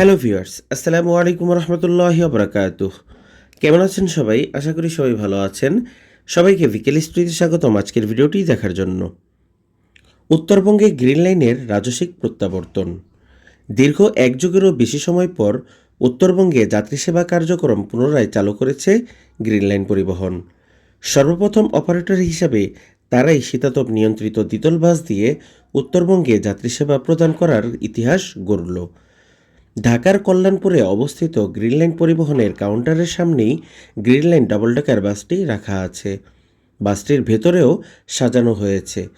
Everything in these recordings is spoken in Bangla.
হ্যালো ভিউয়ার্স, আসসালামু আলাইকুম রহমতুল্লাহ বরাকাত কেমন আছেন সবাই? আশা করি সবাই ভালো আছেন। সবাইকে বিকেল স্ট্রিতে স্বাগতম আজকের ভিডিওটি দেখার জন্য। উত্তরবঙ্গে গ্রিন লাইনের রাজস্বিক প্রত্যাবর্তন। দীর্ঘ এক যুগেরও বেশি সময় পর উত্তরবঙ্গে যাত্রী সেবা কার্যক্রম পুনরায় চালু করেছে গ্রিন লাইন পরিবহন। সর্বপ্রথম অপারেটর হিসাবে তারাই শীতাতপ নিয়ন্ত্রিত দ্বিতল বাস দিয়ে উত্তরবঙ্গে যাত্রী সেবা প্রদান করার ইতিহাস গড়ল। ঢাকার কল্যাণপুরে অবস্থিত গ্রিনলাইন পরিবহনের কাউন্টারের সামনেই গ্রিনলাইন ডাবল ডেকার বাসটি রাখা আছে। বাসটির ভেতরেও সাজানো হয়েছে।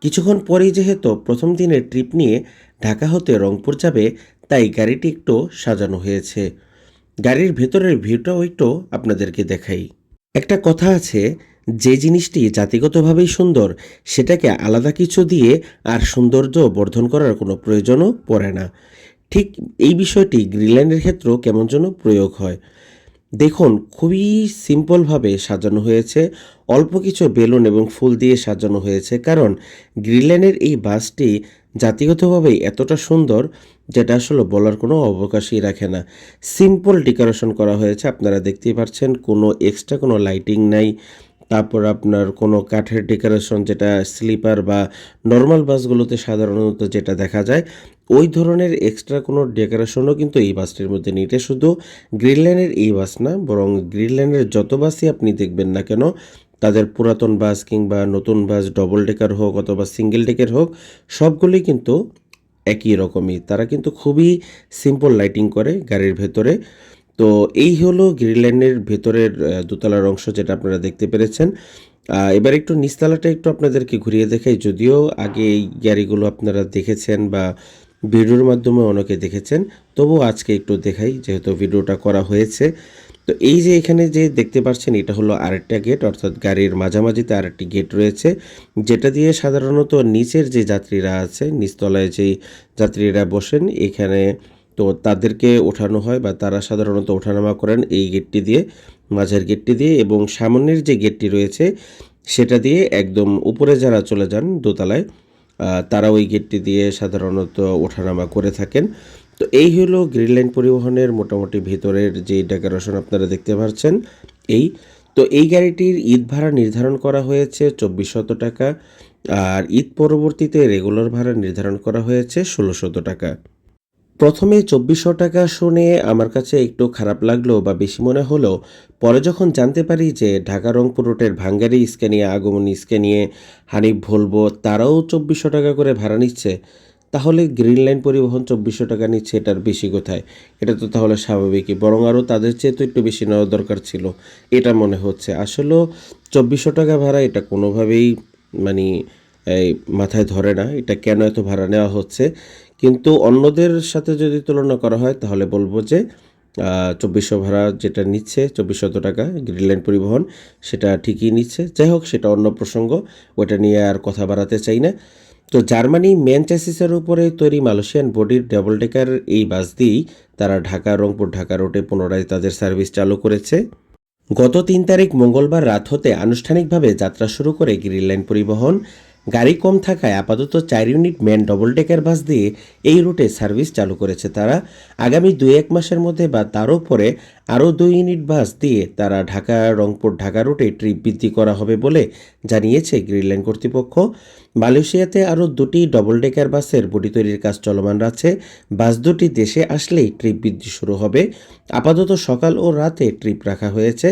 কিছুক্ষণ পরেই যেহেতু প্রথম দিনের ট্রিপ নিয়ে ঢাকা হতে রংপুর যাবে, তাই গাড়িটি একটু সাজানো হয়েছে। গাড়ির ভেতরের ভিউটাও একটু আপনাদেরকে দেখাই। একটা কথা আছে, যে জিনিসটি জাতিগতভাবেই সুন্দর, সেটাকে আলাদা কিছু দিয়ে আর সৌন্দর্য বর্ধন করার কোনো প্রয়োজনও পড়ে না। ঠিক এই বিষয়টি গ্রিনল্যান্ডের ক্ষেত্রেও কেমন যেন প্রয়োগ হয়। দেখুন, খুবই সিম্পলভাবে সাজানো হয়েছে। অল্প কিছু বেলুন এবং ফুল দিয়ে সাজানো হয়েছে। কারণ গ্রিনল্যান্ডের এই বাসটি জাতিগতভাবেই এতটা সুন্দর যেটা আসলে বলার কোনো অবকাশই রাখে না। সিম্পল ডেকোরেশন করা হয়েছে, আপনারা দেখতেই পাচ্ছেন কোনো এক্সট্রা কোনো লাইটিং নাই। তারপর আপনার কোনো কাঠের ডেকোরেশন যেটা স্লিপার বা নর্মাল বাসগুলোতে সাধারণত যেটা দেখা যায়, ওই ধরনের এক্সট্রা কোনো ডেকোরেশনও কিন্তু এই বাসটির মধ্যে নেই এটা শুধু গ্রিনল্যান্ডের এই বাস না, বরং গ্রিনল্যান্ডের যত বাসই আপনি দেখবেন না কেন, তাদের পুরাতন বাস কিংবা নতুন বাস ডবল ডেকার হোক অথবা সিঙ্গেল ডেকের হোক, সবগুলোই কিন্তু একই রকমই। তারা কিন্তু খুবই সিম্পল লাইটিং করে গাড়ির ভেতরে। তো এই হলো গ্রিনল্যান্ডের ভেতরের দোতলার অংশ যেটা আপনারা দেখতে পেরেছেন। এবার একটু নিচতলাটা একটু আপনাদেরকে ঘুরিয়ে দেখাই, যদিও আগে এই গাড়িগুলো আপনারা দেখেছেন বা ভিডিওর মাধ্যমে অনেকে দেখেছেন তবুও আজকে একটু দেখাই যেহেতু ভিডিওটা করা হয়েছে। তো এই যে এখানে যে দেখতে পাচ্ছেন, এটা হলো আরেকটা গেট, অর্থাৎ গাড়ির মাঝামাঝিতে আরেকটি গেট রয়েছে, যেটা দিয়ে সাধারণত নিচের যে যাত্রীরা আছে, নিচতলায় যেই যাত্রীরা বসেন, এখানে তো তাদেরকে ওঠানো হয় বা তারা সাধারণত ওঠানামা করেন এই গেটটি দিয়ে, মাঝের গেটটি দিয়ে এবং সামনের যে গেটটি রয়েছে সেটা দিয়ে একদম উপরে যারা চলে যান দোতলায় তারা ওই গেটটি দিয়ে সাধারণত ওঠানামা করে থাকেন। তো এই হলো গ্রিন লাইন পরিবহনের মোটামুটি ভেতরের যে ডেকোরেশন আপনারা দেখতে পাচ্ছেন, এই। তো এই গাড়িটির ঈদ ভাড়া নির্ধারণ করা হয়েছে চব্বিশশত টাকা, আর ঈদ পরবর্তীতে রেগুলার ভাড়া নির্ধারণ করা হয়েছে ষোলোশত টাকা। প্রথমে চব্বিশশো টাকা শুনে আমার কাছে একটু খারাপ লাগল বা বেশি মনে হলো। পরে যখন জানতে পারি যে ঢাকা রংপুর রোডের ভাঙ্গারি স্ক্যানিয়া আগমনী স্ক্যানিয়ে হানিফ ভলবো তারাও চব্বিশশো টাকা করে ভাড়া নিচ্ছে, তাহলে গ্রিন লাইন পরিবহন চব্বিশশো টাকা নিচ্ছে এটার বেশি কোথায়? এটা তো তাহলে স্বাভাবিকই, বরং আরও তাদের চেয়ে তো একটু বেশি নেওয়া দরকার ছিল, এটা মনে হচ্ছে। আসলেও চব্বিশশো টাকা ভাড়া এটা কোনোভাবেই মানে মাথায় ধরে না, এটা কেন এত ভাড়া নেওয়া হচ্ছে? কিন্তু অন্যদের সাথে যদি তুলনা করা হয়, তাহলে বলব যে চব্বিশশো ভাড়া যেটা নিচ্ছে, চব্বিশশত টাকা গ্রিনল্যান্ড পরিবহন, সেটা ঠিকই নিচ্ছে। যাই হোক, সেটা অন্য প্রসঙ্গ ওটা নিয়ে আর কথা বাড়াতে চাই না। তো জার্মানি ম্যানচেসিসের উপরে তৈরি মালয়েশিয়ান বডির ডাবল ডেকার এই বাস দিয়েই তারা ঢাকা, রংপুর, ঢাকা রোডে পুনরায় তাদের সার্ভিস চালু করেছে। গত তিন তারিখ মঙ্গলবার রাত হতে আনুষ্ঠানিকভাবে যাত্রা শুরু করে গ্রিনলাইন পরিবহন। গাড়ি কম থাকায় আপাতত চার ইউনিট ম্যান ডবল ডেকার বাস দিয়ে এই রুটে সার্ভিস চালু করেছে তারা। আগামী দুই এক মাসের মধ্যে বা তারও পরে আরও দুই ইউনিট বাস দিয়ে তারা ঢাকা, রংপুর, ঢাকা রুটে ট্রিপ বৃদ্ধি করা হবে বলে জানিয়েছে গ্রিনল্যান্ড কর্তৃপক্ষ। মালয়েশিয়াতে আরও দুটি ডবল ডেকার বাসের বডি তৈরির কাজ চলমান আছে বাস দুটি দেশে আসলেই ট্রিপ বৃদ্ধি শুরু হবে। আপাতত সকাল ও রাতে ট্রিপ রাখা হয়েছে।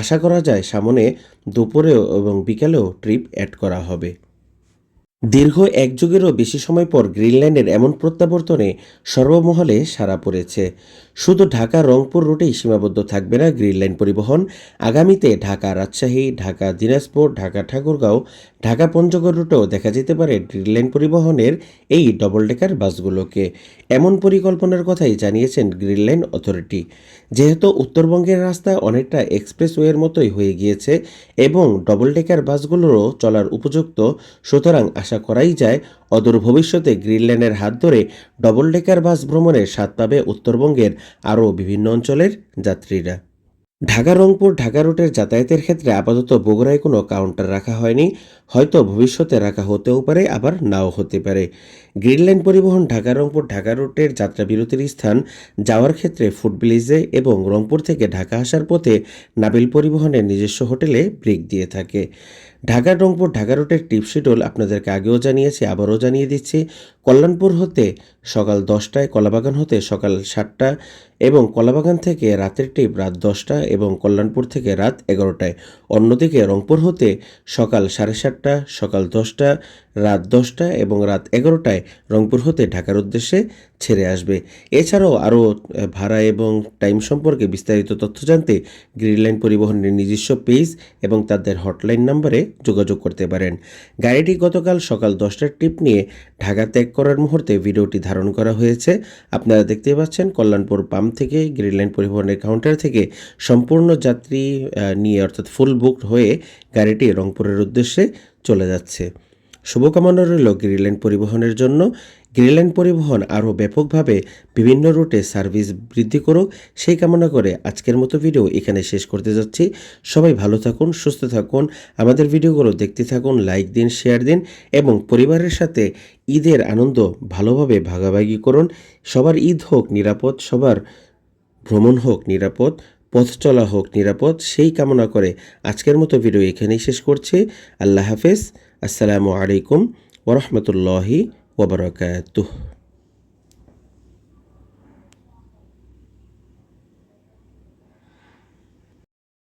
আশা করা যায় সামনে দুপুরেও এবং বিকালেও ট্রিপ অ্যাড করা হবে। দীর্ঘ এক যুগেরও বেশি সময় পর গ্রিনল্যান্ডের এমন প্রত্যাবর্তনে সর্বমহলে সাড়া পড়েছে। শুধু ঢাকা রংপুর রুটেই সীমাবদ্ধ থাকবে না গ্রিন লাইন পরিবহন। আগামীতে ঢাকা রাজশাহী, ঢাকা দিনাজপুর, ঢাকা ঠাকুরগাঁও, ঢাকা পঞ্চগড় রুটেও দেখা যেতে পারে গ্রিন লাইন পরিবহনের এই ডবল ডেকার বাসগুলোকে। এমন পরিকল্পনার কথাই জানিয়েছেন গ্রিন লাইন অথরিটি। যেহেতু উত্তরবঙ্গের রাস্তা অনেকটা এক্সপ্রেসওয়ের মতোই হয়ে গিয়েছে এবং ডবল ডেকার বাসগুলোরও চলার উপযুক্ত, সুতরাং আশা করাই যায়, অদূর ভবিষ্যতে গ্রিন লাইনের হাত ধরে ডবল ডেকার বাস ভ্রমণের স্বাদ পাবে উত্তরবঙ্গের আরও বিভিন্ন অঞ্চলের যাত্রীরা। ঢাকা রংপুর ঢাকা রুটের যাতায়াতের ক্ষেত্রে আপাতত বগুড়ায় কোনো কাউন্টার রাখা হয়নি। হয়তো ভবিষ্যতে রাখা হতেও পারে, আবার নাও হতে পারে। গ্রিন লাইন পরিবহন ঢাকা রংপুর ঢাকা রুটের যাত্রা বিরতির স্থান, যাওয়ার ক্ষেত্রে ফুড ব্রিজে এবং রংপুর থেকে ঢাকা আসার পথে নাবিল পরিবহনের নিজস্ব হোটেলে ব্রেক দিয়ে থাকে। ঢাকা রংপুর ঢাকা রুটের টিপ শিডিউল আপনাদেরকে আগেও জানিয়েছি, আবারও জানিয়ে দিচ্ছি, কল্যাণপুর হতে সকাল দশটায়, কলাবাগান হতে সকাল সাতটা এবং কলাবাগান থেকে রাতের টিপ রাত দশটা এবং কল্যাণপুর থেকে রাত এগারোটায়। অন্যদিকে রংপুর হতে সকাল সাড়ে সাতটা সকাল দশটা, রাত দশটা এবং রাত এগারোটায় রংপুর হতে ঢাকার উদ্দেশ্যে ছেড়ে আসবে। এছাড়াও আরও ভাড়া এবং টাইম সম্পর্কে বিস্তারিত তথ্য জানতে গ্রিন লাইন পরিবহনের নিজস্ব পেজ এবং তাদের হটলাইন নম্বরে যোগাযোগ করতে পারেন। গাড়িটি গতকাল সকাল দশটার ট্রিপ নিয়ে ঢাকা ত্যাগ করার মুহূর্তে ভিডিওটি ধারণ করা হয়েছে। আপনারা দেখতে পাচ্ছেন, কল্যাণপুর পাম্প থেকে গ্রিন লাইন পরিবহনের কাউন্টার থেকে সম্পূর্ণ যাত্রী নিয়ে অর্থাৎ ফুল বুকড হয়ে গাড়িটি রংপুরের উদ্দেশ্যে চলে যাচ্ছে। শুভকামনা রইল গ্রিনল্যান্ড পরিবহনের জন্য। গ্রিনল্যান্ড পরিবহন আরও ব্যাপকভাবে বিভিন্ন রুটে সার্ভিস বৃদ্ধি করুক, সেই কামনা করে আজকের মতো ভিডিও এখানে শেষ করতে যাচ্ছি। সবাই ভালো থাকুন, সুস্থ থাকুন। আমাদের ভিডিওগুলো দেখতে থাকুন, লাইক দিন, শেয়ার দিন এবং পরিবারের সাথে ঈদের আনন্দ ভালোভাবে ভাগাভাগি করুন। সবার ঈদ হোক নিরাপদ, সবার ভ্রমণ হোক নিরাপদ। পথ চলা হোক নিরাপদ, সেই কামনা করে আজকের মতো ভিডিও এখানেই শেষ করছি। আল্লাহ হাফেজ। আসসালামু আলাইকুম ওরহমতুল্লাহি ওবরাকাতুহ